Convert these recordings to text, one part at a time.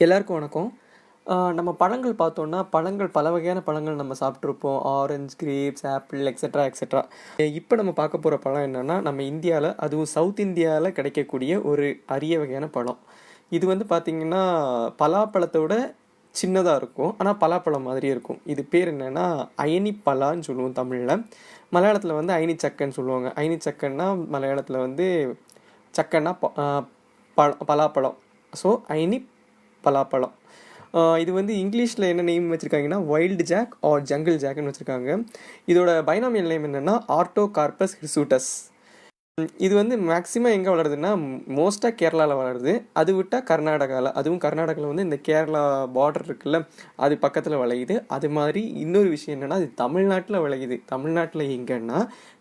எல்லாருக்கும் வணக்கம். நம்ம பழங்கள் பார்த்தோன்னா பழங்கள் பல வகையான பழங்கள் நம்ம சாப்பிட்ருப்போம் orange grapes apple extra etcetera இப்போ நம்ம பார்க்க போகிற பழம் என்னென்னா நம்ம இந்தியாவில் அதுவும் சவுத் இந்தியாவில் கிடைக்கக்கூடிய ஒரு அரிய வகையான பழம். இது வந்து பார்த்திங்கன்னா பலாப்பழத்தோட சின்னதாக இருக்கும். ஆனால் பலாப்பழம் மாதிரி இருக்கும். இது பேர் என்னென்னா அயனி பலான்னு சொல்லுவோம் தமிழில். மலையாளத்தில் வந்து அயனி சக்கன்னு சொல்லுவாங்க. அயனி சக்கன்னா மலையாளத்தில் வந்து சக்கன்னா ப- பழ பலாப்பழம். ஸோ அயனி பலாப்பழம். இது வந்து இங்கிலீஷில் என்ன நேம் வச்சுருக்காங்கன்னா வைல்டு ஜாக் ஆர் ஜங்கிள் ஜாக்னு வச்சுருக்காங்க. இதோட பைனாமியல் நேம் என்னென்னா ஆர்டோ கார்பஸ் ஹிர்சூட்டஸ் இது வந்து மேக்ஸிமம் எங்கே வளருதுன்னா மோஸ்ட்டாக கேரளாவில் வளருது. அது விட்டால் கர்நாடகாவில் அதுவும் கர்நாடகாவில் வந்து இந்த கேரளா பார்டர் இருக்குல்ல அது பக்கத்தில் விளையுது. அது மாதிரி இன்னொரு விஷயம் என்னென்னா அது தமிழ்நாட்டில் விளையுது. தமிழ்நாட்டில் எங்கன்னா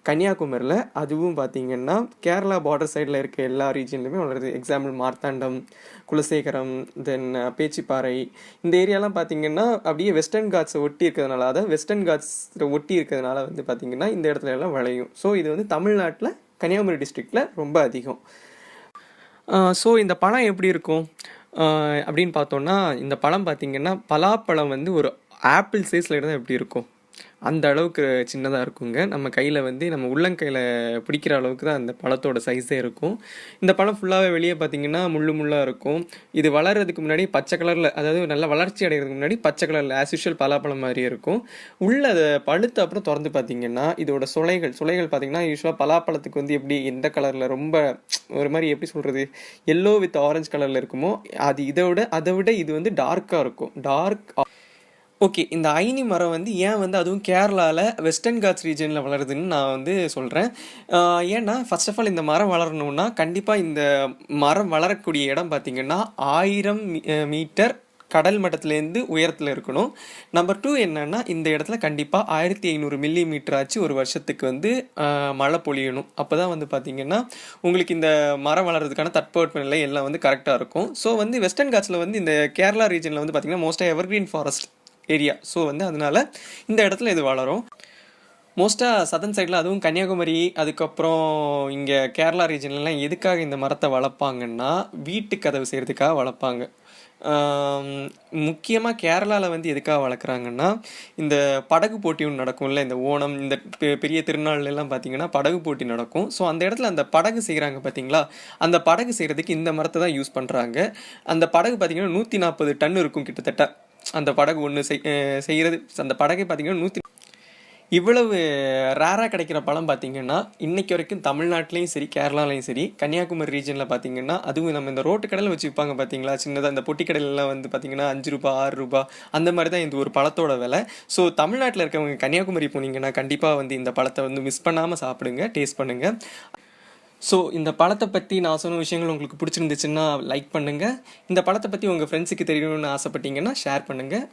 கன்னியாகுமரியில் அதுவும் பார்த்தீங்கன்னா கேரளா பார்டர் சைடில் இருக்க எல்லா ரீஜன்லையுமே வளருது. Example Marthandam Kulasekaram then Pechiparai. இந்த ஏரியாலாம் பார்த்திங்கன்னா அப்படியே வெஸ்டர்ன் காட்ஸை ஒட்டி இருக்கிறதுனால அதாவது வெஸ்டர்ன் காட்ஸ் ஒட்டி இருக்கிறதுனால வந்து பார்த்திங்கன்னா இந்த இடத்துல எல்லாம் விளையும். ஸோ இது வந்து தமிழ்நாட்டில் கன்னியாகுமரி டிஸ்ட்ரிக்டில் ரொம்ப அதிகம். ஸோ இந்த பழம் எப்படி இருக்கும்? அப்படின்னு பார்த்தோன்னா இந்த பழம் பார்த்திங்கன்னா பலாப்பழம் வந்து ஒரு ஆப்பிள் சைஸில் இருந்தால் எப்படி இருக்கும்? அந்த அளவுக்கு சின்னதாக இருக்குங்க. நம்ம கையில் வந்து நம்ம உள்ளங்கையில் பிடிக்கிற அளவுக்கு தான் அந்த பழத்தோட சைஸே இருக்கும். இந்த பழம் ஃபுல்லாகவே வெளியே பார்த்தீங்கன்னா முள்ளு முள்ளாக இருக்கும். இது வளர்கிறதுக்கு முன்னாடி பச்சை கலரில் அதாவது நல்ல வளர்ச்சி அடைகிறதுக்கு முன்னாடி பச்சை கலரில் ஆஸ் யூஷுவல் பலாப்பழம் மாதிரி இருக்கும். உள்ள அதை பழுத்த அப்புறம் திறந்து பார்த்தீங்கன்னா இதோட சுளைகள் சுளைகள் பார்த்தீங்கன்னா யூஸ்வலாக பலாப்பழத்துக்கு வந்து எப்படி எந்த கலரில் ரொம்ப ஒரு மாதிரி எப்படி சொல்கிறது எல்லோ வித் ஆரஞ்சு கலரில் இருக்குமோ அது இதை விட அதை விட இது வந்து டார்க்காக இருக்கும். டார்க் ஓகே இந்த ஐனி மரம் வந்து ஏன் வந்து அதுவும் கேரளாவில் வெஸ்டர்ன் காட்ஸ் ரீஜனில் வளருதுன்னு நான் வந்து சொல்கிறேன் ஏன்னா ஃபர்ஸ்ட் ஆஃப் ஆல் இந்த மரம் வளரணும்னா கண்டிப்பாக இந்த மரம் வளரக்கூடிய இடம் பார்த்திங்கன்னா ஆயிரம் மீட்டர் கடல் மட்டத்துலேருந்து உயரத்தில் இருக்கணும். நம்பர் டூ என்னென்னா இந்த இடத்துல கண்டிப்பாக ஆயிரத்தி ஐநூறு மில்லி மீட்டர் ஆச்சு ஒரு வருஷத்துக்கு வந்து மழை பொழியணும். அப்போ தான் வந்து பார்த்திங்கன்னா உங்களுக்கு இந்த மரம் வளர்கிறதுக்கான தட்பவெட்ப நிலை எல்லாம் வந்து கரெக்டாக இருக்கும். ஸோ வந்து வெஸ்டர்ன் காட்ஸில் வந்து இந்த கேரளா ரீஜனில் வந்து பார்த்திங்கன்னா மோஸ்ட்டாக எவர்கிரீன் ஃபாரஸ்ட் ஏரியா ஸோ வந்து அதனால இந்த இடத்துல இது வளரும். மோஸ்ட்டாக சதன் சைடில் அதுவும் கன்னியாகுமரி அதுக்கப்புறம் இங்கே கேரளா ரீஜன்லலாம் எதுக்காக இந்த மரத்தை வளர்ப்பாங்கன்னா வீட்டு கதவு செய்கிறதுக்காக வளர்ப்பாங்க. முக்கியமாக கேரளாவில் வந்து எதுக்காக வளர்க்குறாங்கன்னா இந்த படகு போட்டி ஒன்று நடக்கும்ல இந்த ஓணம் இந்த பெ- பெரிய திருநாள்லாம் பார்த்திங்கன்னா படகு போட்டி நடக்கும். ஸோ அந்த இடத்துல அந்த படகு செய்கிறாங்க பார்த்தீங்களா அந்த படகு செய்கிறதுக்கு இந்த மரத்தை தான் யூஸ் பண்ணுறாங்க அந்த படகு பார்த்திங்கன்னா நூற்றி நாற்பது டன் இருக்கும் கிட்டத்தட்ட. அந்த படகு ஒன்று செய் செய்கிறது அந்த படகை பார்த்திங்கன்னா நூற்றி இவ்வளவு ரேராக கிடைக்கிற பழம் பார்த்திங்கன்னா இன்றைக்கி வரைக்கும் தமிழ்நாட்டிலையும் சரி கேரளாலையும் சரி கன்னியாகுமரி ரீஜனில் பார்த்தீங்கன்னா அதுவும் நம்ம இந்த ரோட்டு கடையில் வச்சு விற்பாங்க பார்த்தீங்களா சின்னதாக இந்த பொட்டி கடையிலலாம் வந்து பார்த்தீங்கன்னா அஞ்சு ரூபா ஆறு ரூபா அந்த மாதிரி தான் இந்த ஒரு பழத்தோட விலை. ஸோ தமிழ்நாட்டில் இருக்கவங்க கன்னியாகுமரி போனீங்கன்னா கண்டிப்பாக வந்து இந்த பழத்தை வந்து மிஸ் பண்ணாமல் சாப்பிடுங்க டேஸ்ட் பண்ணுங்கள் ஸோ இந்த படத்தை பற்றி நான் சொன்ன விஷயங்கள் உங்களுக்கு பிடிச்சிருந்துச்சுன்னா லைக் பண்ணுங்கள் இந்த படத்தை பற்றி உங்கள் ஃப்ரெண்ட்ஸுக்கு தெரியணும்னு ஆசைப்பட்டீங்கன்னா ஷேர் பண்ணுங்கள்